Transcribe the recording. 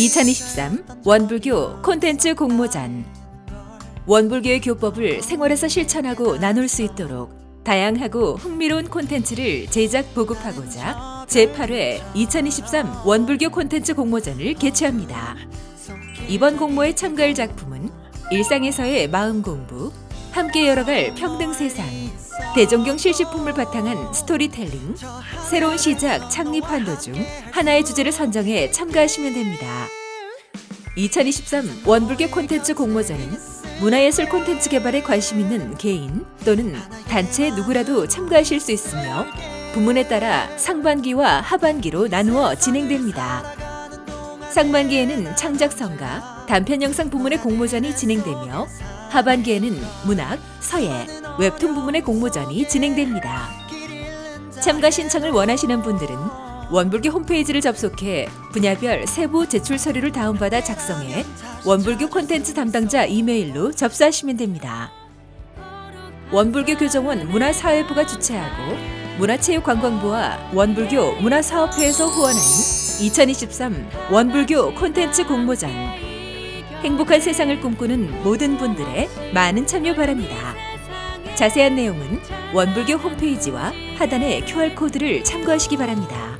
2023 원불교 콘텐츠 공모전 원불교의 교법을 생활에서 실천하고 나눌 수 있도록 다양하고 흥미로운 콘텐츠를 제작 보급하고자 제8회 2023 원불교 콘텐츠 공모전을 개최합니다. 이번 공모에 참가할 작품은 일상에서의 마음 공부, 함께 열어갈 평등 세상, 대종경 실시품을 바탕한 스토리텔링, 새로운 시작 창립 환도 중 하나의 주제를 선정해 참가하시면 됩니다. 2023 원불교 콘텐츠 공모전은 문화예술 콘텐츠 개발에 관심 있는 개인 또는 단체 누구라도 참가하실 수 있으며 부문에 따라 상반기와 하반기로 나누어 진행됩니다. 상반기에는 창작성가, 단편 영상 부문의 공모전이 진행되며 하반기에는 문학, 서예, 웹툰 부문의 공모전이 진행됩니다. 참가 신청을 원하시는 분들은 원불교 홈페이지를 접속해 분야별 세부 제출 서류를 다운받아 작성해 원불교 콘텐츠 담당자 이메일로 접수하시면 됩니다. 원불교 교정원 문화사회부가 주최하고 문화체육관광부와 원불교 문화사업회에서 후원하는 2023 원불교 콘텐츠 공모전 행복한 세상을 꿈꾸는 모든 분들의 많은 참여 바랍니다. 자세한 내용은 원불교 홈페이지와 하단의 QR코드를 참고하시기 바랍니다.